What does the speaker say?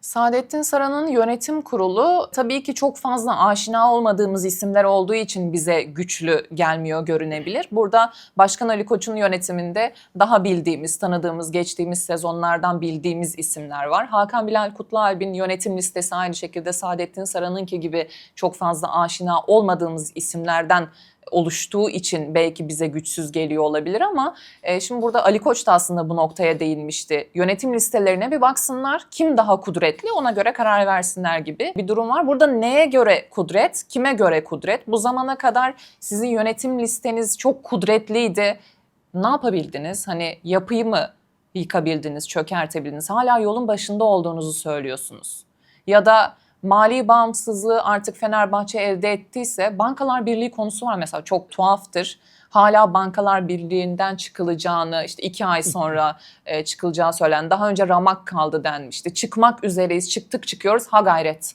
Saadettin Saran'ın yönetim kurulu tabii ki çok fazla aşina olmadığımız isimler olduğu için bize güçlü gelmiyor görünebilir. Burada Başkan Ali Koç'un yönetiminde daha bildiğimiz, tanıdığımız, geçtiğimiz sezonlardan bildiğimiz isimler var. Hakan Bilal Kutlualp'in yönetim listesi aynı şekilde Saadettin Saran'ınki gibi çok fazla aşina olmadığımız isimlerden oluştuğu için belki bize güçsüz geliyor olabilir ama e, şimdi burada Ali Koç da aslında bu noktaya değinmişti. Yönetim listelerine bir baksınlar. Kim daha kudretli ona göre karar versinler gibi bir durum var. Burada neye göre kudret, kime göre kudret? Bu zamana kadar sizin yönetim listeniz çok kudretliydi. Ne yapabildiniz? Hani yapıyı mı yıkabildiniz, çökertebildiniz? Hala yolun başında olduğunuzu söylüyorsunuz. Ya da mali bağımsızlığı artık Fenerbahçe elde ettiyse Bankalar Birliği konusu var mesela çok tuhaftır. Hala Bankalar Birliği'nden çıkılacağını işte iki ay sonra e, çıkılacağı söylen. Daha önce ramak kaldı denmişti. Çıkmak üzereyiz, çıktık çıkıyoruz ha gayret.